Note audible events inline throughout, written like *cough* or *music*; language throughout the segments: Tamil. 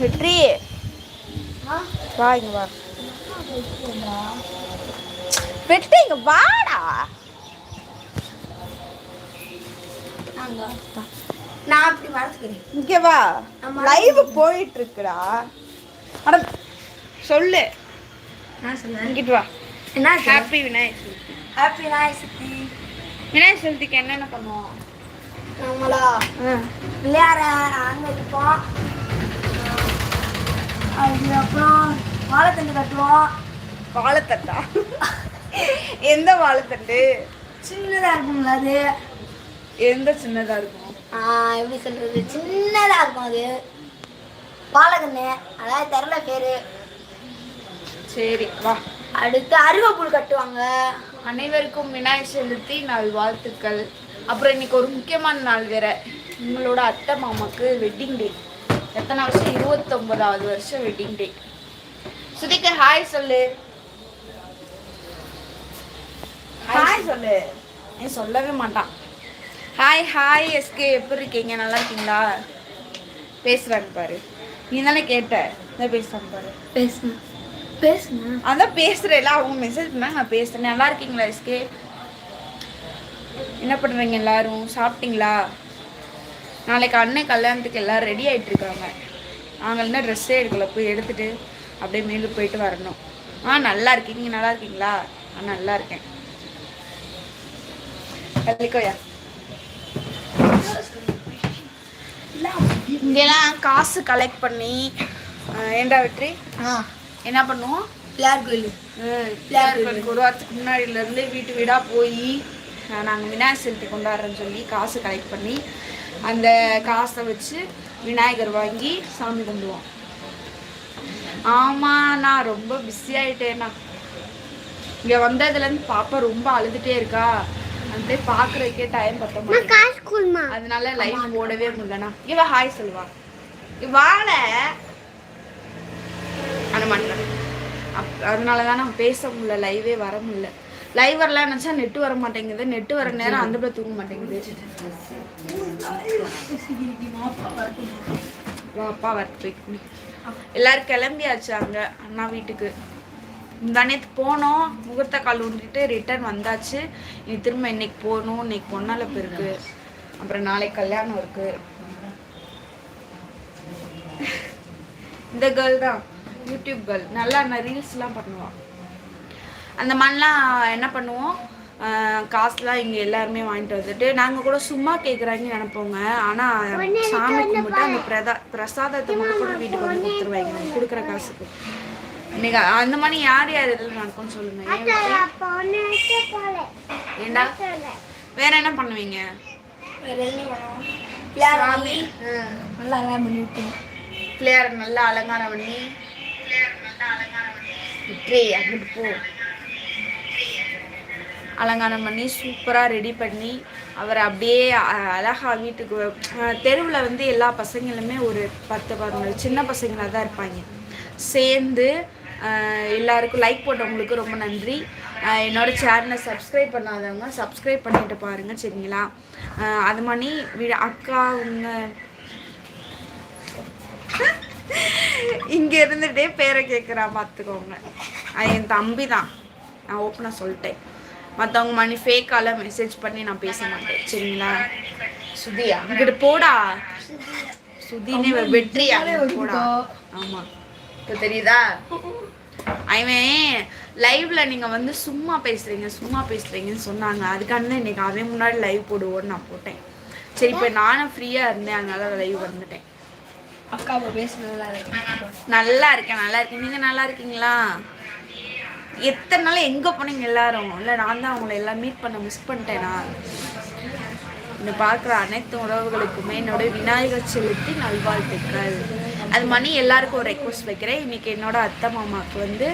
வெற்றி வா இங்க வா. வெற்றி இங்க வாடா. நான் அப்படி மறந்துக்கிறேன் இங்க வா. லைவ் போயிட்டு இருக்குடா அட சொல்லு. நான் சொல்லுவேன் இங்கிட்டு வா. என்ன ஹாப்பி விநாயகர் சதுர்த்தி ஹாப்பி நாய் சுத்தி விநாயகர் சதுர்த்திக்கு என்னென்ன பண்ணுவோம்? நம்மளா? விளையாட இருப்போம். அதுக்கப்புறம் வாழைத்தண்டு கட்டுவோம். வாழைத்தண்டா? எந்த வாழைத்தண்டு? சின்னதாக இருக்கும்ல அது. எந்த சின்னதா இருக்கும்? எப்படி சொல்றது? சின்னதாக இருக்கும் அது. வாழைக்கண்ணு அதாவது தெரில பேர். சரி வா. அடுத்து அருகப்புல் கட்டுவாங்க. அனைவருக்கும் விநாயகர் சதுர்த்தி நாள் வாழ்த்துக்கள். அப்புறம் இன்னைக்கு ஒரு முக்கியமான நாள் வேற. உங்களோட அத்தை மாமாக்கு வெட்டிங் டே எத்தனை வருஷம்? இருபத்தொன்பதாவது வருஷம் வெட்டிங் டே சுதிக்கு ஹாய் சொல்லு. ஹாய் சொல்லு. நீ சொல்லவே மாட்டான். ஹாய் ஹாய் எஸ்கே எப்படி இருக்கீங்க? நல்லா இருக்கீங்களா? பேசுறாங்க பாரு. நீ தானே கேட்ட? இந்த பேசுறாங்க பாரு. பேசுங்க. பேசுங்க. அதான் பேசுறேன்ல அவங்க மெசேஜ் பண்ணாங்க நான் பேசுறேன். நல்லா இருக்கீங்களா எஸ்கே என்ன பண்றீங்க எல்லாரும்? சாப்பிட்டீங்களா? நாளைக்கு அண்ணன் கல்யாணத்துக்கு எல்லாரும் ரெடி ஆயிட்டு இருக்காங்க நாங்கள் என்ன ட்ரெஸ்ஸே எடுக்கல. போய் எடுத்துட்டு அப்படியே மேலே போயிட்டு வரணும். ஆ நல்லா இருக்கீங்க நீங்க நல்லா இருக்கீங்களா? ஆ நல்லா இருக்கேன். கல்லிக்கோயா இங்கெல்லாம் காசு கலெக்ட் பண்ணி ஏண்டா வெற்றி? என்ன பண்ணுவோம்? பிள்ளையார் கோயில் பிள்ளையார் கோயிலுக்கு ஒரு வாரத்துக்கு முன்னாடில இருந்து வீட்டு வீடா போய் நாங்கள் விநாயகர் சதுர்த்தி கொண்டாடுறோன்னு சொல்லி காசு கலெக்ட் பண்ணி அந்த காசை வச்சு விநாயகர் வாங்கி சாமி கும்பிடுவோம். ஆமா நான் ரொம்ப பிஸி ஆயிட்டேண்ணா இங்க வந்ததுலேருந்து பாப்பா ரொம்ப அழுதுட்டே இருக்கா. அந்த பார்க்குறதுக்கே டைம் பத்த மாட்டேங்குது. காசு கூடுமா? அதனால லைவ் போடவே முடியலண்ணா இவ ஹாய் சொல்லுவா. வாழ. அனுமான் அதனால தான் நான் பேச முடியல லைவே வர முடியல. லைவ் வரலாம் நினச்சா நெட்டு வர மாட்டேங்குது. நெட்டு வர நேரம் அந்த பிள்ளை தூங்க மாட்டேங்குது. அப்பா வரட்டு எல்லாரும் கிளம்பியாச்சு அங்க அண்ணா வீட்டுக்கு. முந்தானேத்து போனோம். முகூர்த்த கால் ஊன்றிட்டு ரிட்டர்ன் வந்தாச்சு. இனி திரும்ப இன்னைக்கு போகணும். இன்னைக்கு பொன்னால இருக்கு அப்புறம் நாளைக்கு கல்யாணம் இருக்கு. இந்த கேர்ள் தான். யூடியூப் கேர்ள் நல்லா ரீல்ஸ்லாம் பண்ணுவான் அந்த மாதிரிலாம் என்ன பண்ணுவோம்? காசுலாம் இங்கே எல்லாருமே வாங்கிட்டு வந்துட்டு நாங்கள் கூட சும்மா கேட்குறாங்கன்னு நினைப்போங்க. ஆனால் சாமி கும்பிட்டு அந்த பிரதா பிரசாதத்தை மட்டும் கூட வீட்டுக்கு வந்து கொடுத்துருவாங்க. கொடுக்குற காசுக்கு. இன்னைக்கு அந்த மாதிரி யார் யார் இதில் நடக்கும்னு சொல்லுங்க. ஏண்டா? வேற என்ன பண்ணுவீங்க? பண்ணுவோம் பிள்ளையார் நல்லா எல்லாம் பண்ணி. பிள்ளையார நல்லா அலங்காரம் பண்ணி. போ. அலங்காரம் பண்ணி சூப்பராக ரெடி பண்ணி அவரை அப்படியே அழகாக அழகா வீட்டுக்கு தெருவில் வந்து எல்லா பசங்களுமே ஒரு பத்து பதினொன்று சின்ன பசங்களாக தான் இருப்பாங்க. சேர்ந்து எல்லாருக்கும் லைக் போட்டவங்களுக்கு ரொம்ப நன்றி. என்னோட சேனலை சப்ஸ்கிரைப் பண்ணாதவங்க சப்ஸ்கிரைப் பண்ணிட்டு பாருங்க சரிங்களா? அது மாதிரி வீ- அக்கா உங்க இங்கே இருந்துகிட்டே பேரை கேட்குறா பார்த்துக்கோங்க. என் தம்பி தான். நான் ஓப்பனாக சொல்லிட்டேன். மற்றவங்க மணி ஃபேக்கால மெசேஜ் பண்ணி நான் பேச மாட்டேன். சரிங்களா? சுதியா இங்கிட்டு போடா. சுதினே வெற்றியா? போடா. ஆமா. இப்போ தெரியுதா? அவன் லைவ்ல நீங்க வந்து சும்மா பேசுறீங்க சும்மா பேசுறீங்கன்னு சொன்னாங்க. அதுக்காண்டி தான் இன்னைக்கு அவன் முன்னாடி லைவ் போடுவோன்னு நான் போட்டேன். சரி இப்போ நானும் ஃப்ரீயா இருந்தேன். அதனால லைவ் வந்துட்டேன். அக்காவை பேசுனதுல நல்லா இருக்கேன் நல்லா இருக்கேன். நீங்க நல்லா இருக்கீங்களா? எத்தனை நாள் எங்கே போனீங்க எல்லாரும்? இல்லை நான் தான் அவங்கள எல்லாம் மீட் பண்ண மிஸ் பண்ணிட்டேனா? இந்த பார்க்குற அனைத்து உறவுகளுக்குமே என்னோட விநாயகர் செலுத்தி நல்வாழ்த்துக்கள். அது மணி எல்லாருக்கும் ஒரு ரெக்வஸ்ட் வைக்கிறேன். இன்றைக்கி என்னோட அத்தை மாமாவுக்கு வந்து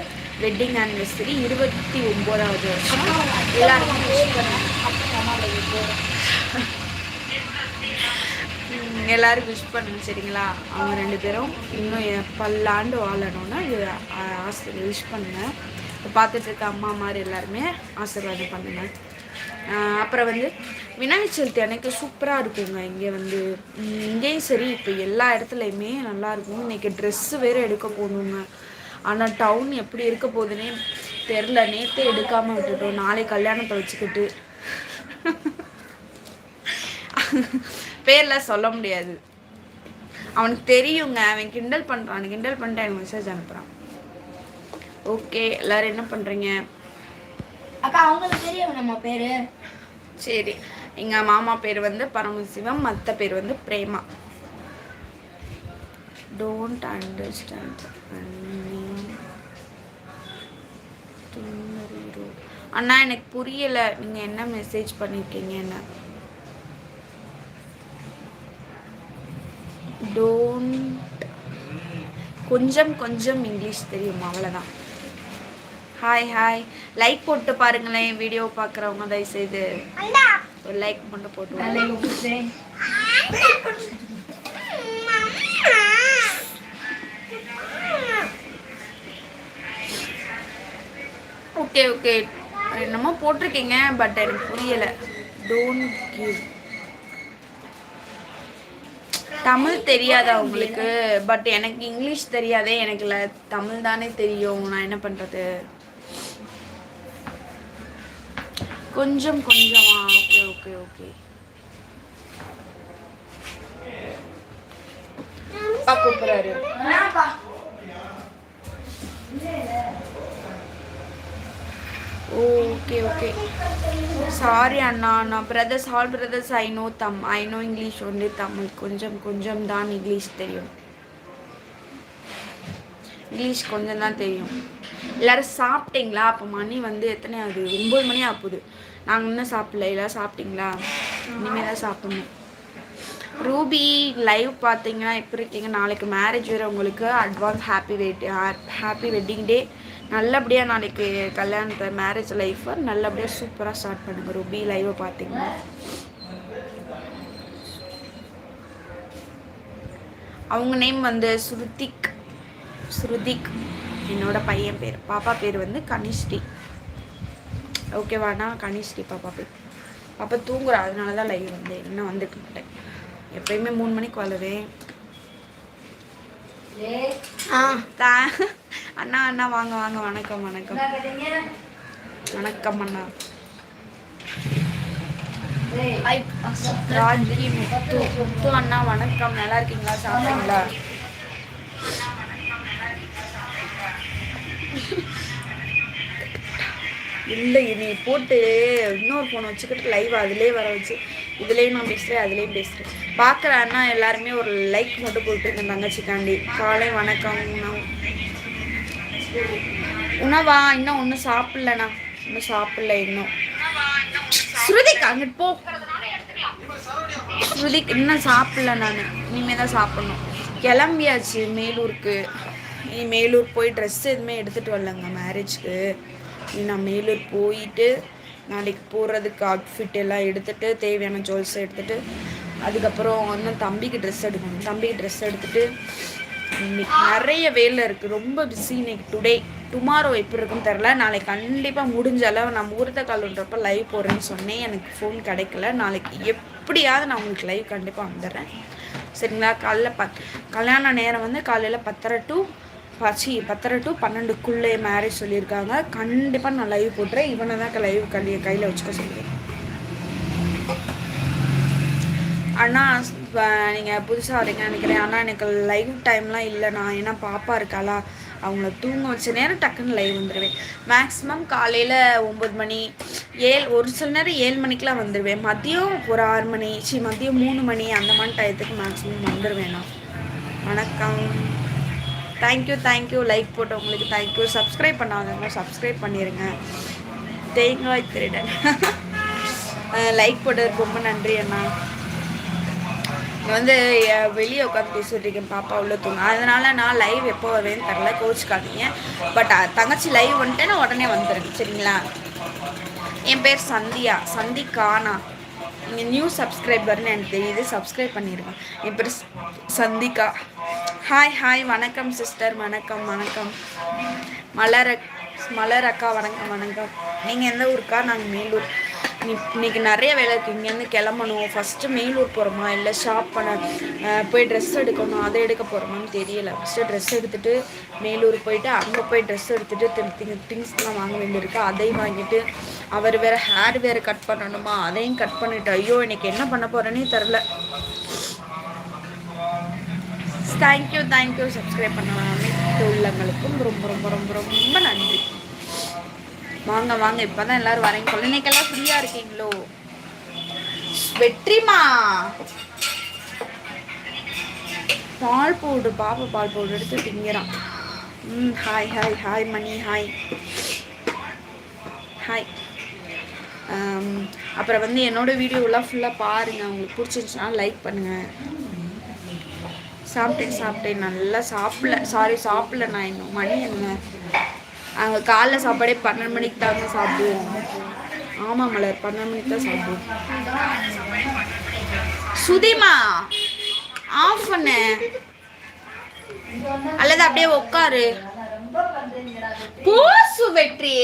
வெட்டிங் ஆனிவர்சரி இருபத்தி ஒம்போதாவது வருஷம். எல்லாருக்கும் wish பண்ணுங்க. ம், எல்லாரும் விஷ் பண்ணுங்க சரிங்களா? அவங்க ரெண்டு பேரும் இன்னும் பல்லாண்டு வாழணும்னா இது ஆசை விஷ் பண்ணுங்க. பார்த்துட்டு இருக்க அம்மா மாதிரி எல்லாருமே ஆசீர்வாதம் பண்ணுங்க. அப்புறம் வந்து விநாயகர் சதுர்த்தி அன்னைக்கு சூப்பராக இருக்குங்க. இங்கே வந்து இங்கேயும் சரி இப்போ எல்லா இடத்துலையுமே நல்லா இருக்கும். இன்னைக்கு ட்ரெஸ்ஸு வேறு எடுக்க போகணுங்க. ஆனால் டவுன் எப்படி இருக்க போகுதுன்னே தெரில நேற்றே எடுக்காமல் விட்டுட்டோம். நாளை கல்யாணத்தை வச்சுக்கிட்டு. பேர்லாம் சொல்ல முடியாது. அவனுக்கு தெரியுங்க அவன் கிண்டல் பண்ணுறான் கிண்டல் பண்ணிட்டு எனக்கு மெசேஜ் அனுப்புகிறான் ஓகே எல்லாரும் என்ன பண்ணுறீங்க அக்கா அவங்களுக்கு தெரியும் நம்ம பேரு. சரி எங்கள் மாமா பேர் வந்து பரமசிவம் மற்ற பேர் வந்து பிரேமா. டோன்ட் அண்டர்ஸ்டாண்ட் அண்ணா எனக்கு புரியல. நீங்க என்ன மெசேஜ் பண்ணிருக்கீங்கன்னு. டோன்ட் கொஞ்சம் கொஞ்சம் இங்கிலீஷ் தெரியும்? அவ்வளோதான் ஹாய் ஹாய் லைக் போட்டு பாருங்களேன் வீடியோ பார்க்குறவங்க தயவுசெய்து. ஒரு லைக் மட்டும் போட்டு. ஓகே ஓகே என்னமோ போட்டிருக்கீங்க பட் எனக்கு புரியல. டோன்ட் கிவ் தமிழ் தெரியாதா உங்களுக்கு? பட் எனக்கு இங்கிலீஷ் தெரியாதே எனக்கு இல்லை தமிழ் தானே தெரியும். நான் என்ன பண்றது? கொஞ்சம் கொஞ்சமா. ஓகே ஓகே ஓகே அப்பா கூப்பிடுறாரு. ஓகே ஓகே சாரி அண்ணா. நான் brothers all brothers I know them I know English only Tamil கொஞ்சம் கொஞ்சம் தான் இங்கிலீஷ் தெரியும். இங்கிலீஷ் கொஞ்சம் தான் தெரியும். எல்லாரும் சாப்பிட்டீங்களா? அப்போ மணி வந்து எத்தனை ஆகுது? ஒம்பது மணி ஆகுது. நாங்கள் இன்னும் சாப்பிடல. எல்லாம் சாப்பிட்டீங்களா? இனிமேல் தான் சாப்பிடணும். ரூபி லைவ் பார்த்தீங்கன்னா எப்படி இருக்கீங்க? நாளைக்கு மேரேஜ் வேறு உங்களுக்கு. Advance happy wed happy wedding day நல்லபடியாக நாளைக்கு கல்யாணத்தை மேரேஜ் லைஃப்பை நல்லபடியாக சூப்பராக ஸ்டார்ட் பண்ணுங்க. ரூபி லைவை பார்த்தீங்கன்னா அவங்க நேம் வந்து ஸ்ருதிக். ஸ்ருதிக். என்னோட பையன் பேர். பாப்பா பேர் வந்து கனிஷ்டி. ஓகேவாண்ணா கனிஷ்டி பாப்பா பேர். பாப்பா தூங்குறா. அதனால தான் லைவ் வந்தேன் இன்னும் வந்துக்க மாட்டேன். எப்பயுமே மூணு மணிக்கு வருவேன் ஆ. தா அண்ணா அண்ணா வாங்க வாங்க வணக்கம் வணக்கம். வணக்கம் அண்ணா. ராஜி முத்து முத்து அண்ணா வணக்கம். நல்லா இருக்கீங்களா? சாப்பிட்டீங்களா? இல்லை நீ போட்டு இன்னொரு ஃபோன் வச்சுக்கிட்டு லைவ் அதிலே வர வச்சு இதுலேயும் நான் பேசுகிறேன் அதுலேயும் பேசுகிறேன் பார்க்குற அண்ணா எல்லாருமே ஒரு லைக் மட்டும் போட்டு என் தங்கச்சிக்காண்டி காலை வணக்கம் உணவு உணவா? இன்னும் ஒன்றும் சாப்பிடலண்ணா. இன்னும் சாப்பிடல இன்னும். ஸ்ருதிக் அங்கிட்டு போ. ஸ்ருதிக் இன்னும் சாப்பிடல நான். இனிமே தான் சாப்பிடணும். கிளம்பியாச்சு மேலூருக்கு. இனி மேலூர் போய் ட்ரெஸ் எதுவுமே எடுத்துகிட்டு வரலங்க மேரேஜ்க்கு இனி நான் மேலூர் போயிட்டு நாளைக்கு போடுறதுக்கு அவுட்ஃபிட் எல்லாம் எடுத்துகிட்டு தேவையான ஜுவல்ஸ் எடுத்துகிட்டு அதுக்கப்புறம் இன்னும் தம்பிக்கு ட்ரெஸ் எடுக்கணும். தம்பிக்கு ட்ரெஸ் எடுத்துகிட்டு இன்னைக்கு நிறைய வேலை இருக்குது ரொம்ப பிஸி இன்னைக்கு டுடே டுமாரோ எப்படி இருக்குன்னு தெரில நாளைக்கு கண்டிப்பாக முடிஞ்ச அளவு நான் முகூர்த்த காலன்றப்ப லைவ் போடுறேன்னு சொன்னேன். எனக்கு ஃபோன் கிடைக்கல. நாளைக்கு எப்படியாவது நான் உங்களுக்கு லைவ் கண்டிப்பாக வந்துடுறேன். சரிங்களா? காலைல பத் கல்யாண நேரம் வந்து காலையில் பத்தரை டு பச்சி பத்தரை டு பன்னெண்டுக்குள்ளே மேரேஜ் சொல்லியிருக்காங்க. கண்டிப்பாக நான் லைவ் போட்டுறேன். இவனை தான் லைவ் கையில் கையில் வச்சுக்க சொல்லுவேன் அண்ணா நீங்கள் புதுசாக வரீங்கன்னு நினைக்கிறேன். ஆனால் எனக்கு லைவ் டைம்லாம் இல்லைண்ணா ஏன்னா பாப்பா இருக்காளா. அவங்கள தூங்க வச்ச நேரம் டக்குன்னு லைவ் வந்துடுவேன் மேக்ஸிமம் காலையில் ஒம்பது மணி ஏழு ஒரு சில நேரம் ஏழு மணிக்கெலாம் வந்துடுவேன் மதியம் ஒரு ஆறு மணி சி மதியம் மூணு மணி அந்த மாதிரி டயத்துக்கு மேக்ஸிமம் வந்துடுவேன் நான் வணக்கம். Thank you thank you like போட்டவங்களுக்கு thank you subscribe பண்ணாதவங்க சப்ஸ்கிரைப் பண்ணிடுங்க தேங்காய் திருடன். *laughs* லைக் போட்டதுக்கு ரொம்ப நன்றி அண்ணா. இங்க வந்து வெளியே உட்காந்து பேசிட்டு இருக்கேன் பாப்பா உள்ள தூங்க அதனால நான் லைவ் எப்போ வருவேன்னு தெரில கோச்சுக்காதீங்க பட் தங்கச்சி லைவ் வந்துட்டு நான் உடனே வந்துடுறேன் சரிங்களா? என் பேர் சந்தியா சந்திகானா நீங்கள் நியூ சப்ஸ்கிரைபர்னு எனக்கு தெரியுது சப்ஸ்கிரைப் பண்ணிடுவேன் என் பேர் சந்திகா. ஹாய் ஹாய் வணக்கம் சிஸ்டர் வணக்கம் வணக்கம். மலர மலர் அக்கா வணக்கம் வணக்கம். நீங்கள் எந்த ஊருக்கா? நாங்கள் மேலூர். இன்னைக்கு நிறைய வேலை இருக்குது இங்கேருந்து கிளம்பணும். ஃபஸ்ட்டு மெயிலூர் போகிறோமா இல்லை ஷாப் பண்ண போய் ட்ரெஸ் எடுக்கணும். அதை எடுக்க போகிறோமான்னு தெரியல. ஃபஸ்ட்டு ட்ரெஸ் எடுத்துகிட்டு மேலூர் போயிட்டு அங்கே போய் ட்ரெஸ் எடுத்துகிட்டு திங் திங்ஸ்லாம் வாங்க வேண்டியிருக்கு. அதையும் வாங்கிட்டு அவர் வேறு ஹேர் வேறு கட் பண்ணணுமா? அதையும் கட் பண்ணிட்டு ஐயோ இன்னைக்கு என்ன பண்ண போகிறேன்னே தெரில தேங்க்யூ தேங்க்யூ சப்ஸ்கிரைப் பண்ண அனைத்து உள்ளங்களுக்கும் ரொம்ப ரொம்ப ரொம்ப ரொம்ப நன்றி. வாங்க வாங்க. இப்பதான் எல்லாரும் வரீங்க குழந்தைக்கெல்லாம் ஃப்ரீயா இருக்கீங்களோ? வெற்றிமா! பால் பவுடர் பாப்பா பால் பவுடர் எடுத்து திங்கிறான். ம் hi hi hi Mani hi hi அப்புறம் வந்து என்னோட வீடியோலாம் ஃபுல்லாக பாருங்கள் உங்களுக்கு பிடிச்சிருந்துச்சுன்னா லைக் பண்ணுங்கள் சாப்பிட்டேன் சாப்பிட்டேன். நல்லா சாப்பிடல. சாரி சாப்பிடல நான் இன்னும். மணி என்ன? அங்கே காலைல சாப்பாடே பன்னெண்டு மணிக்கு தாங்க சாப்பிடுவோம். ஆமாம் மலர் பன்னெண்டு மணிக்கு தான் சாப்பிடுவோம். சுதிமா ஆஃப் பண்ணு. அல்லது அப்படியே உட்காரு போசு வெற்றி.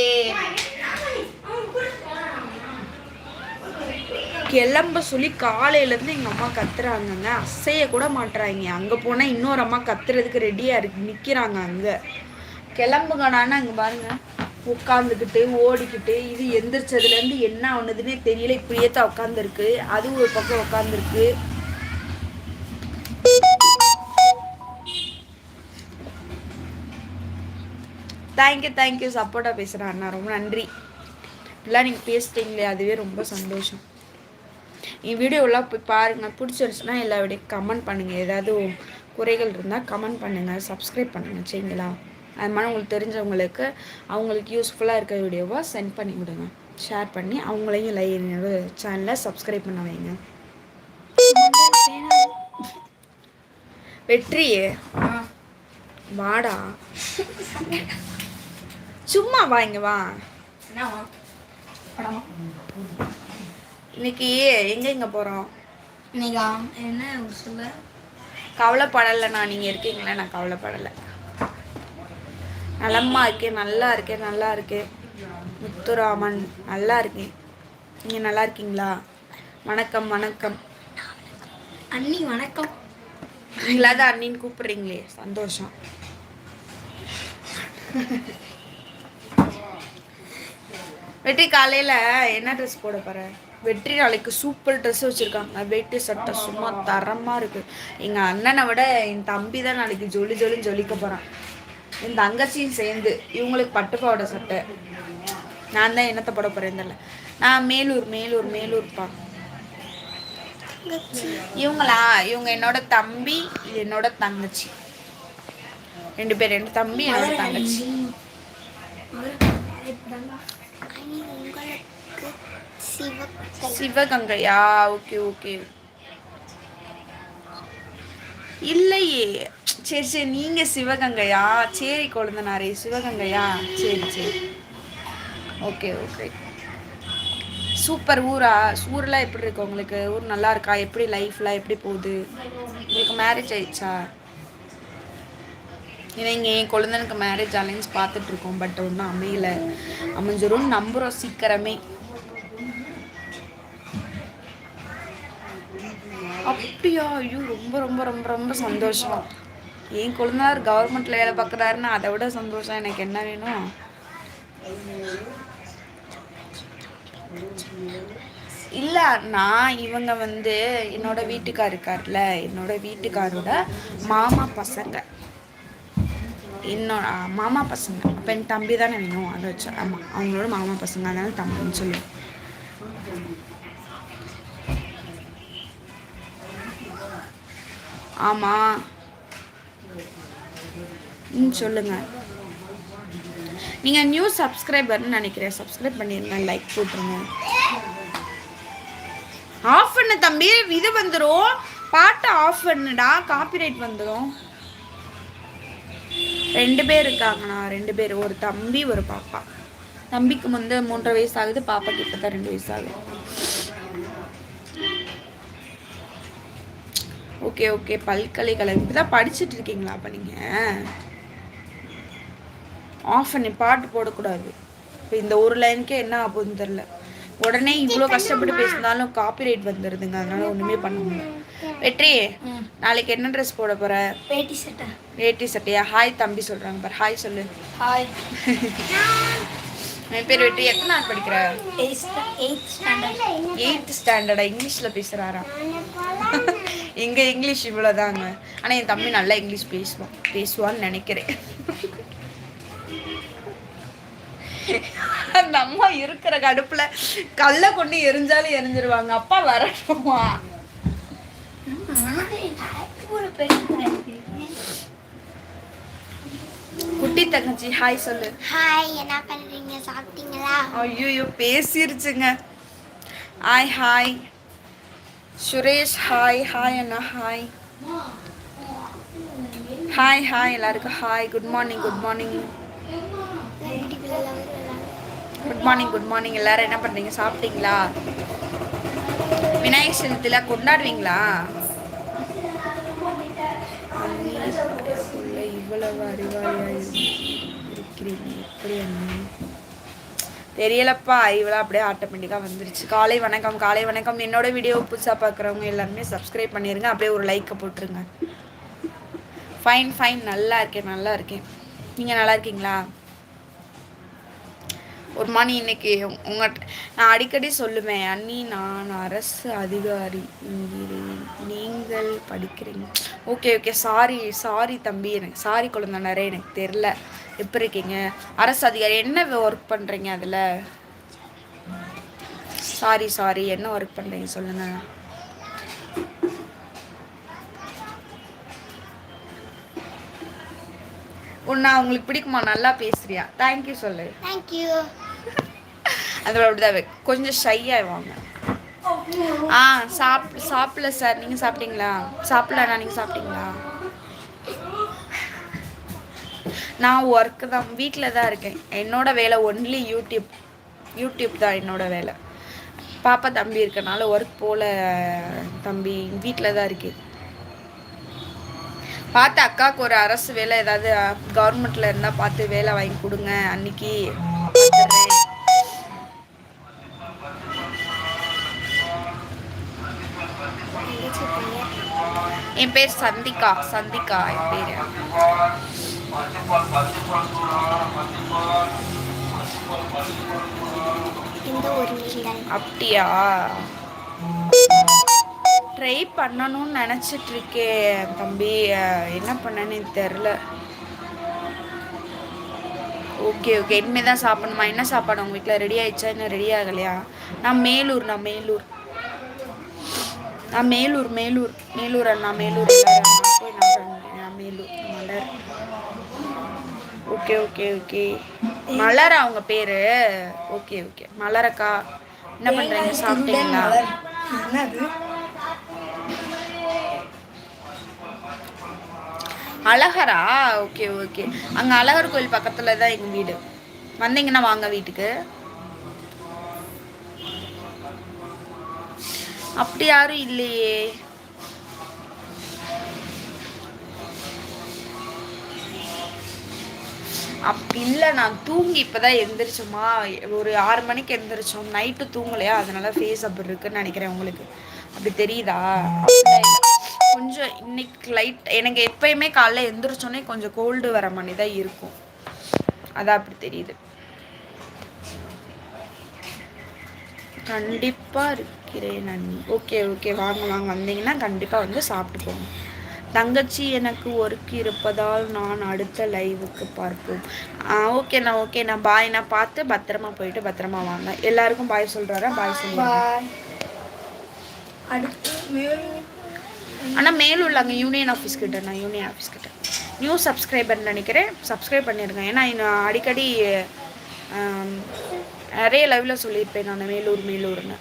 கிளம்ப சொல்லி காலையிலேருந்து எங்கள் அம்மா கத்துறாங்கங்க. அசைய கூட மாட்டுறாங்க அங்கே போனால் இன்னொரு அம்மா கத்துறதுக்கு ரெடியாக இருக்கு. நிற்கிறாங்க அங்கே. கிளம்புங்கடான்னு அங்கே பாருங்க. உட்காந்துக்கிட்டு ஓடிக்கிட்டு இது எந்திரிச்சதுலேருந்து என்ன ஆனதுன்னே தெரியல. இப்படியே தான் உட்காந்துருக்கு அது ஒரு பக்கம் உட்காந்துருக்கு தேங்க்யூ தேங்க்யூ சப்போர்ட்டாக பேசுகிறேன் அண்ணா. ரொம்ப நன்றி. இப்படிலாம் நீங்கள் பேசிட்டீங்களே அதுவே ரொம்ப சந்தோஷம். என் வீடியோலாம் போய் பாருங்கள் பிடிச்சிருச்சுன்னா எல்லா வீடியோ கமெண்ட் பண்ணுங்கள் ஏதாவது குறைகள் இருந்தால் கமெண்ட் பண்ணுங்கள் சப்ஸ்கிரைப் பண்ணுங்கள் சரிங்களா? அது மாதிரி உங்களுக்கு தெரிஞ்சவங்களுக்கு அவங்களுக்கு யூஸ்ஃபுல்லாக இருக்க வீடியோவை சென்ட் பண்ணி விடுங்க. ஷேர் பண்ணி அவங்களையும் லை என்னோட சேனலை சப்ஸ்கிரைப் பண்ண வைங்க. வெற்றியே. வாடா. சும்மா வா இங்க வா. இன்னைக்கு எங்க எங்க போறோம்? இன்னைக்கு? என்ன சொல்ல கவலைப்படலை நான் நீங்கள் இருக்கீங்களா? நான் கவலைப்படலை. நலமா இருக்கேன் நல்லா இருக்கேன் நல்லா இருக்கேன். முத்துராமன் நல்லா இருக்கேன். நீங்கள் நல்லா இருக்கீங்களா? வணக்கம் வணக்கம். அண்ணி வணக்கம். இல்லாத அண்ணின்னு கூப்பிடுறீங்களே சந்தோஷம். வெற்றி காலையில் என்ன ட்ரெஸ் போட போற? வெற்றி நாளைக்கு சூப்பர் ட்ரெஸ் வச்சுருக்காங்க. வெட்டி சட்டை சும்மா தரமாக இருக்குது எங்கள் அண்ணனை விட என் தம்பி தான் நாளைக்கு ஜொலி ஜொலின்னு ஜொலிக்க போகிறான் என் தங்கச்சியும் சேர்ந்து இவங்களுக்கு பட்டுப்பாவோட சட்டை. நான் தான் என்னத்தை போட போகிறேன் தெரியல. நான் மேலூர் மேலூர் மேலூர்ப்பா. இவங்களா இவங்க என்னோட தம்பி இது என்னோட தங்கச்சி. ரெண்டு பேர் ரெண்டு தம்பி என்னோட தங்கச்சி. சிவகங்கையா ஓகே ஓகே. இல்லையே. சரி சரி நீங்க சிவகங்கையா? சரி கொழுந்தனாரே சிவகங்கையா? சரி சரி. Okay okay. சூப்பர் ஊரா? ஊர்லாம் எப்படி இருக்கு உங்களுக்கு? ஊர் நல்லா இருக்கா? எப்படி லைஃப்லாம் எப்படி போகுது? உங்களுக்கு மேரேஜ் ஆயிடுச்சா? ஏன்னா இங்கே என் குழந்தைனுக்கு மேரேஜ் அலைன்ஸ் பார்த்துட்ருக்கோம் பட் ஒன்றும் அமையலை. அமைஞ்சிரும் நம்புகிறோம் சீக்கிரமே. அப்படியா? ஐயோ ரொம்ப ரொம்ப ரொம்ப ரொம்ப சந்தோஷம். என் குழந்தார் கவர்மெண்ட்ல வேலை பார்க்குறாருன்னா அதை விட சந்தோஷம். எனக்கு என்ன வேணும்? இல்லை நான் இவங்க வந்து என்னோட வீட்டுக்கார் இருக்கார்ல என்னோட வீட்டுக்காரோட மாமா பசங்க. என்னோட மாமா பசங்க. அப்போ என் தம்பி தானே வேணும்? அதை வச்சு ஆமாம் அவங்களோட மாமா பசங்க. அதனால தம்பின்னு சொல்லுவேன். ஆமாம் ம் சொல்லுங்க. நீங்கள் நியூ சப்ஸ்கிரைபர்னு நினைக்கிறேன். சப்ஸ்கிரைப் பண்ணிருந்தேன் லைக் போட்டுருங்க. ஆஃப் பண்ணு தம்பி இது வந்துடும் பாட்டை ஆஃப் பண்ணுடா காப்பிரைட் வந்துடும் ரெண்டு பேர் இருக்காங்கண்ணா ரெண்டு பேர். ஒரு தம்பி ஒரு பாப்பா. தம்பிக்கு வந்து மூன்றரை வயசு ஆகுது பாப்பாக்கு இப்போ தான் ரெண்டு வயசு ஆகுது. ஓகே ஓகே பல்கலைக்கழகம். இப்போ தான் படிச்சுட்டு இருக்கீங்களா அப்போ நீங்கள் ஆஃப் பண்ணி பாட்டு போடக்கூடாது. இப்போ இந்த ஒரு லைனுக்கே என்ன ஆகுதுன்னு தெரில உடனே இவ்வளோ கஷ்டப்பட்டு பேசினாலும் காப்பிரைட் வந்துடுதுங்க அதனால ஒன்றுமே பண்ண முடியல. வெற்றி நாளைக்கு என்ன ட்ரெஸ் போட போற? பேட்டி சட்டை. வேட்டி சட்டையா? ஹாய் தம்பி சொல்றாங்க பாரு. ஹாய் சொல்லு. ஹாய் என் பேர் வெற்றி. எத்தனை நாள் படிக்கிற? எயித் ஸ்டாண்டர்டா இங்கிலீஷில் பேசுகிறாரா இங்கே இங்கிலீஷ் இவ்வளோதாங்க ஆனால் என் தம்பி நல்லா இங்கிலீஷ் பேசுவான். பேசுவான்னு நினைக்கிறேன். அந்த அம்மா இருக்கிற கடுப்புல கல்லை கொண்டு எரிஞ்சாலும் எரிஞ்சிருவாங்க. அப்பா வரட்டுமா? குட்டி தங்கச்சி ஹாய் சொல்லு. ஹாய் என்ன பண்றீங்க? சாப்பிட்டீங்களா? ஐயோ பேசிருச்சுங்க. Hi hi Suresh hi hi அண்ணா ஹாய் ஹாய் ஹாய் எல்லாருக்கும் hi good morning good morning good morning good morning எல்லாரும் என்ன பண்றீங்க? சாப்பிட்டீங்களா? விநாயகர் சதுர்த்தியில் கொண்டாடுவீங்களா? இவ்வளவு அறிவாளியா இருக்கிறீங்க. எப்படி அண்ணி? தெரியலப்பா ஐவெல்லாம் அப்படியே ஆட்டோமேட்டிக்காக வந்துருச்சு. காலை வணக்கம் காலை வணக்கம். என்னோட வீடியோ புதுசாக பார்க்குறவங்க எல்லாருமே சப்ஸ்கிரைப் பண்ணிடுங்க அப்படியே ஒரு லைக்கை போட்டுருங்க. ஃபைன் ஃபைன் நல்லா இருக்கேன் நல்லா இருக்கேன். நீங்கள் நல்லா இருக்கீங்களா? ஒரு மணி இன்னைக்கு உங்கள்கிட்ட நான் அடிக்கடி சொல்லுவேன் அண்ணி நான் அரசு அதிகாரி நீங்கள் படிக்கிறீங்க. ஓகே ஓகே சாரி சாரி தம்பி. எனக்கு சாரி குழந்தைனரே எனக்கு தெரில எப்படி இருக்கீங்க? அரசு அதிகாரி என்ன ஒர்க் பண்ணுறீங்க அதில்? சாரி சாரி என்ன ஒர்க் பண்ணுறீங்க சொல்லுங்கள் உன்னை உங்களுக்கு பிடிக்குமா? நல்லா பேசுறியா? தேங்க்யூ சொல்லு. தேங்க்யூ அது அப்படிதான். கொஞ்சம் ஷையாக வாங்க. ஆ சாப் சாப்பிடல சார் நீங்கள் சாப்பிட்டீங்களா? சாப்பிடலண்ணா நீங்கள் சாப்பிட்டீங்களா? நான் ஒர்க்கு தான் வீட்டில் தான் இருக்கேன். என்னோட வேலை ஒன்லி யூடியூப் யூடியூப் தான் என்னோட வேலை. பாப்பா தம்பி இருக்கனால ஒர்க் போல தம்பி வீட்டில் தான் இருக்கேன் பார்த்து அக்காவுக்கு ஒரு அரசு வேலை ஏதாவது கவர்மெண்ட்ல இருந்தா பார்த்து வேலை வாங்கி கொடுங்க. அன்னைக்கு என் பேர் சந்திகா. சந்திகா என் பேர். அப்படியா? ட்ரை பண்ணணும்னு நினச்சிட்டு இருக்கேன் தம்பி என்ன பண்ணனே தெரில ஓகே ஓகே இனிமேல் தான் சாப்பிடணுமா? என்ன சாப்பாடு உங்கள் வீட்டில் ரெடி ஆயிடுச்சா? இன்னும் ரெடி ஆகலையா? நான் மேலூர் நான் மேலூர். நான் மேலூர் மேலூர். மேலூர் அண்ணா மேலூர். அண்ணா போய் நான் நான் Melur Malar okay okay okay. Malar அவங்க பேரு? Okay okay. மலரக்கா என்ன பண்றீங்க? சாப்பிட்டீங்களா? அழகரா? Okay okay. அங்க அழகர் கோயில் பக்கத்துல தான் எங்க வீடு. வந்தீங்கன்னா வாங்க வீட்டுக்கு. அப்படி யாரும் இல்லையே. அப்படி இல்லை நான் தூங்கி இப்பதான் எழுந்திரிச்சோமா ஒரு ஆறு மணிக்கு எழுந்திரிச்சோம் நைட்டு தூங்கலையா? அதனால ஃபேஸ் அப்படி இருக்குன்னு நினைக்கிறேன் உங்களுக்கு. அப்படி தெரியுதா? கொஞ்சம் இன்னைக்கு லைட் எனக்கு எப்பயுமே காலைல எழுந்திரிச்சோன்னே கொஞ்சம் கோல்டு வர மாதிரி தான் இருக்கும். அதான் அப்படி தெரியுது. கண்டிப்பா இருக்கிறேன் அண்ணி ஓகே ஓகே வாங்க வாங்க. வந்தீங்கன்னா கண்டிப்பா வந்து சாப்பிட்டு போங்க. தங்கச்சி எனக்கு ஒர்க் இருப்பதால் நான் அடுத்த லைவுக்கு பார்ப்போம். ஓகேண்ணா ஓகேண்ணா பாய் நான் பார்த்து பத்திரமா போயிட்டு பத்திரமா வாங்க. எல்லாருக்கும் பாய் சொல்றாரா பாய் சொல்லுவாங்க ஆனால் மேலூரில் அங்கே யூனியன் ஆஃபீஸ் கிட்ட நான் யூனியன் ஆஃபீஸ் கிட்ட. நியூ சப்ஸ்கிரைபர் நினைக்கிறேன். சப்ஸ்கிரைப் பண்ணிடுங்க ஏன்னா நான் அடிக்கடி நிறைய லைவில் சொல்லியிருப்பேன் நான். மேலூர் மேலூர்னு.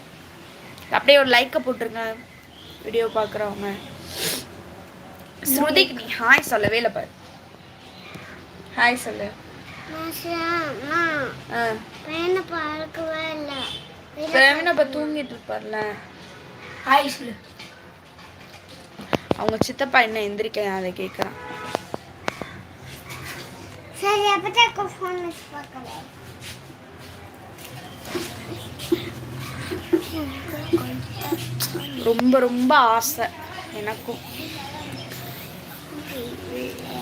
அப்படியே ஒரு லைக்கை போட்டுருங்க. வீடியோ பார்க்குறவங்க. ஸ்ருதிக்கு நீ ஹாய் சொல்லவே இல்லை பாரு. ஹாய் சொல்லு. ஆ. பையனை பார்க்கவே இல்லை. பிரவீன் அப்போ தூங்கிட்டு இருப்பார்ல. ஹாய் சொல்லு. அவங்க சித்தப்பா என்ன எந்திரிக்க அதை கேட்குறான் சரி அப்போ ஃபோன் வச்சு பார்க்கலாம் ரொம்ப ரொம்ப ஆசை எனக்கும்.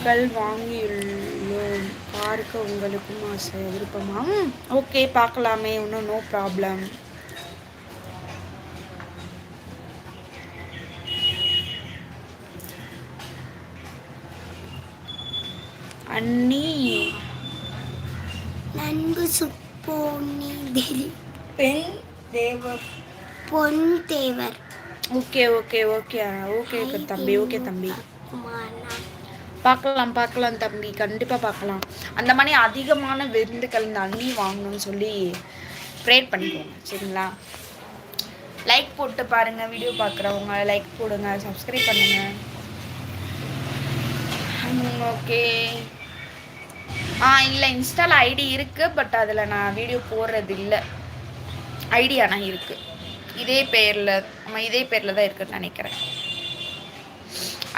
கல் வாங்கியுள்ளோம். பார்க்க உங்களுக்கும் ஆசை விருப்பமா? ஓகே பார்க்கலாமே. ஒன்றும் நோ ப்ராப்ளம் அண்ணி. நன்கு சுப்போனி பெண் தேவ Pon Thevar. Okay okay okay okay தம்பி ஓகே தம்பி. பார்க்கலாம் பார்க்கலாம் தம்பி. கண்டிப்பாக பார்க்கலாம். அந்த மாதிரி அதிகமான விருந்துகள் இந்த அண்ணி வாங்கணும்னு சொல்லி ப்ரேயர் பண்ணிக்கோங்க சரிங்களா? லைக் போட்டு பாருங்க வீடியோ பார்க்குறவங்க. லைக் போடுங்க சப்ஸ்கிரைப் பண்ணுங்க. ஓகே ஆ இல்லை இன்ஸ்டால ஐடி இருக்குது பட் அதில் நான் வீடியோ போடுறது இல்லை ஐடி ஆனால் இருக்குது இதே பேரில் இதே பேரில் தான் இருக்குன்னு நினைக்கிறேன்.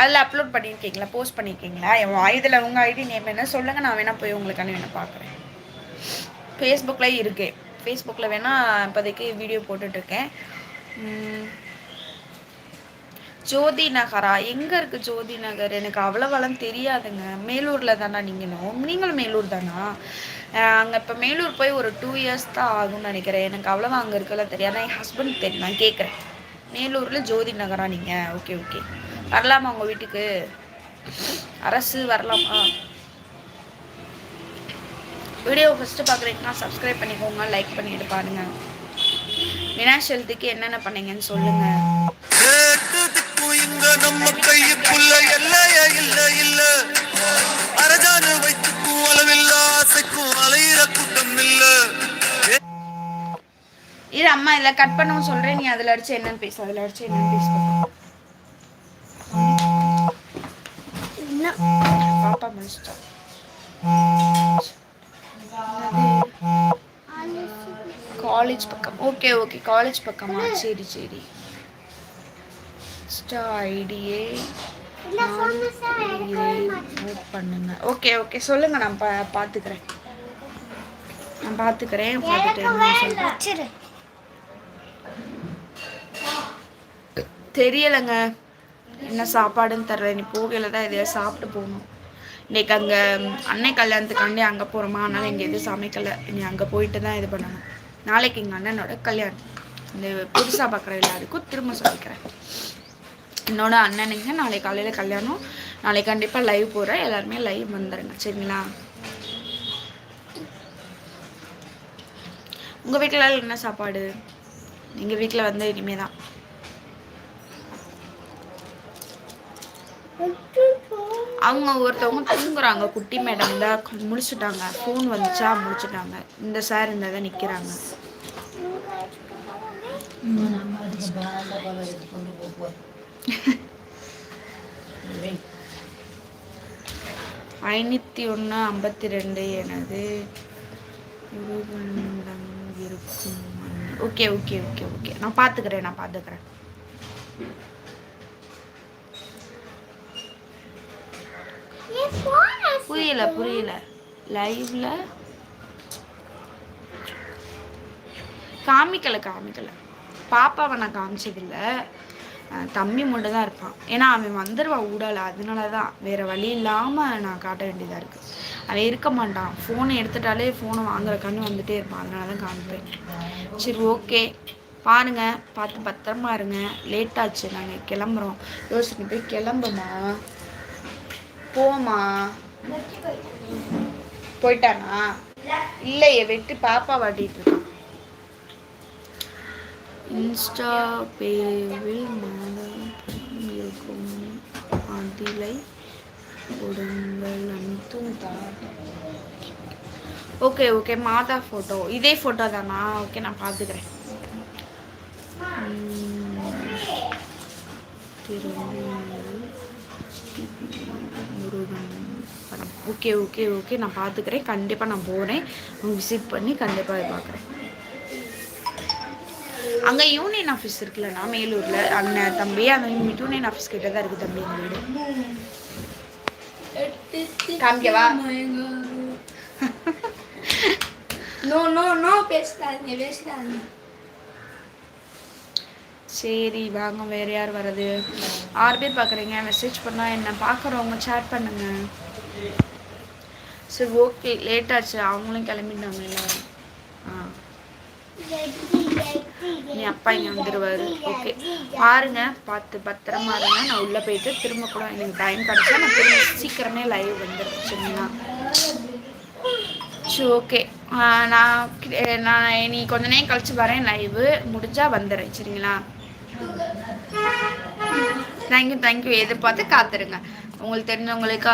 அதில் அப்லோட் பண்ணியிருக்கீங்களா போஸ்ட் பண்ணியிருக்கீங்களா என் இதில் உங்கள் ஐடி நேம் என்ன? சொல்லுங்கள் நான் வேணால் போய் உங்களுக்கான வேணால் பார்க்குறேன் ஃபேஸ்புக்கில் இருக்கு. ஃபேஸ்புக்கில் வேணால் இப்போதைக்கு வீடியோ போட்டுட்ருக்கேன் ஜோதி நகரா? எங்கே இருக்குது ஜோதி நகர்? எனக்கு அவ்வளோவெல்லாம் தெரியாதுங்க. மேலூரில் தானா நீங்களும் நீங்களும் மேலூர் தானா? அங்கே இப்போ மேலூர் போய் ஒரு டூ இயர்ஸ் தான் ஆகும்னு நினைக்கிறேன். எனக்கு அவ்வளோவா அங்கே இருக்கலாம் தெரியாது. என் ஹஸ்பண்ட் தெரியும் நான் கேட்குறேன் மேலூரில் ஜோதி நகரா நீங்கள் ஓகே ஓகே. வரலாமா உங்கள் வீட்டுக்கு? அரசு வரலாமா? வீடியோ ஃபஸ்ட்டு பார்க்குறீங்கன்னா சப்ஸ்கிரைப் பண்ணிக்கோங்க லைக் பண்ணிட்டு பாருங்க. வினாஷ் ஹெல்த்துக்கு என்னென்ன பண்ணீங்கன்னு சொல்லுங்கள் நம்ம கையுக்குள்ள இல்ல இல்ல அரஜானு வைத்துக்கும் அளவில்ல ஆசைக்கும் அலையிற கூட்டம் இது அம்மா இதில் கட் பண்ணவும் சொல்கிறேன் நீ அதில் அடிச்சு என்னன்னு பேசு அதில் அடிச்சு என்னன்னு பேசு. என்ன பாப்பா முடிச்சிட்டா காலேஜ் பக்கம். ஓகே ஓகே காலேஜ் பக்கமா? சரி சரி. இன்ஸ்டா ஐடியே நோட் பண்ணுங்க. ஓகே ஓகே சொல்லுங்க நான் பா பார்த்துக்கிறேன் நான் பார்த்துக்கிறேன் பார்த்துட்டு தெரியலைங்க. என்ன சாப்பாடுன்னு தர்ற நீ போகையில் தான் எதையாவது சாப்பிட்டு போகணும். இன்னைக்கு அங்கே அன்னை கல்யாணத்துக்காண்டி அங்கே போகிறோமா அதனால் இங்கே எதுவும் சமைக்கலை. நீ அங்கே போயிட்டு தான் இது பண்ணணும். நாளைக்கு எங்கள் அண்ணனோட கல்யாணம். இந்த புதுசாக பார்க்குற எல்லாருக்கும் திரும்ப சொல்லிக்கிறேன். என்னோட அண்ணனுங்க நாளைக்கு காலையில் கல்யாணம். நாளைக்கு கண்டிப்பாக லைவ் போகிறேன் எல்லாருமே லைவ் வந்துடுங்க சரிங்களா? உங்கள் வீட்டில் என்ன சாப்பாடு? எங்கள் வீட்டில் வந்து இனிமே தான் அவங்க ஒருத்தவங்க தூங்குறாங்க. குட்டி மேடம் தான் முடிச்சுட்டாங்க. ஃபோன் வந்துச்சா? முடிச்சுட்டாங்க. இந்த சார் இந்த தான் நிற்கிறாங்க ஐநூற்றி ஒன்று ஐம்பத்தி ரெண்டு எனது இருக்கும். Okay okay okay okay. நான் பார்த்துக்கிறேன் நான் பார்த்துக்கிறேன் புரியல புரியல. லைவ்ல காமிக்கல காமிக்கல. பாப்பாவை நான் காமிச்சதில்ல. தம்பி மட்டும் தான் இருப்பான். ஏன்னா அவன் வந்துடுவான் ஊடால. அதனால தான் வேற வழி இல்லாமல் நான் காட்ட வேண்டியதாக இருக்கு. அவன் இருக்க மாட்டான். ஃபோனை எடுத்துட்டாலே ஃபோனை வாங்குற கண்ணு வந்துட்டே இருப்பான். அதனால தான் காமிப்பேன். சரி ஓகே பாருங்க. பார்த்து பத்திரமா இருங்க. லேட் ஆச்சு. நாங்கள் கிளம்புறோம். யோசிச்சு போய் கிளம்புமா? போமா போயிட்டானா? இல்லையே வெட்டி பாப்பா வாட்டிட்டு இருக்கான் இன்ஸ்டா பேவில் மாதம் இருக்கும் அதிலை உடம்பல் அனைத்தும் ஓகே ஓகே மாதா ஃபோட்டோ இதே ஃபோட்டோ தானா? ஓகே நான் பார்த்துக்கிறேன். திரும்ப முருகன் படம் ஓகே ஓகே ஓகே நான் பார்த்துக்கிறேன். கண்டிப்பாக நான் போகிறேன் விசிட் பண்ணி கண்டிப்பாக பார்க்குறேன். அங்கே யூனியன் ஆஃபீஸ் இருக்குல்லண்ணா மேலூரில். அண்ணன் தம்பி அந்த யூனியன் ஆஃபீஸ் கிட்ட தான் இருக்குது தம்பி எங்கள் வீடு. காமிக்கவா? நோ நோ நோ பேசுறாங்க பேசுறாங்க சரி வாங்க வேறு யார் வர்றது? ஆறு பேர் பார்க்குறீங்க. மெசேஜ் பண்ணால் என்ன? பார்க்குறவங்க சேட் பண்ணுங்க. சரி ஓகே லேட் ஆச்சு. அவங்களும் கிளம்பிட்டாங்க எல்லாரும். ஆ. நீ அப்பா இங்கே வந்துடுவார் ஓகே பாருங்க. பார்த்து பத்திரமா இருங்க. நான் உள்ளே போயிட்டு திரும்ப கூட எனக்கு டைம் கிடச்சா நான் திரும்ப சீக்கிரமே லைவ் வந்துடுறேன் சரிங்களா? சரி ஓகே நான் நான் நீ கொஞ்ச நேரம் கழிச்சு வரேன் லைவு முடிஞ்சா வந்துடுறேன் சரிங்களா? தேங்க்யூ தேங்க்யூ எதிர்பார்த்து காத்துருங்க. உங்களுக்கு தெரிஞ்சவங்களுக்கு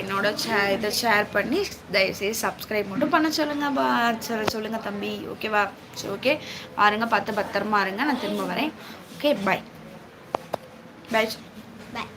என்னோட ஷே இதை ஷேர் பண்ணி தயவுசெய்து சப்ஸ்கிரைப் மட்டும் பண்ண சொல்லுங்கள் பா சொல்ல சொல்லுங்கள் தம்பி. ஓகேவா சரி ஓகே பாருங்கள் பார்த்து பத்திரமா இருங்க. நான் திரும்ப வரேன். ஓகே பாய் பாய் பாய்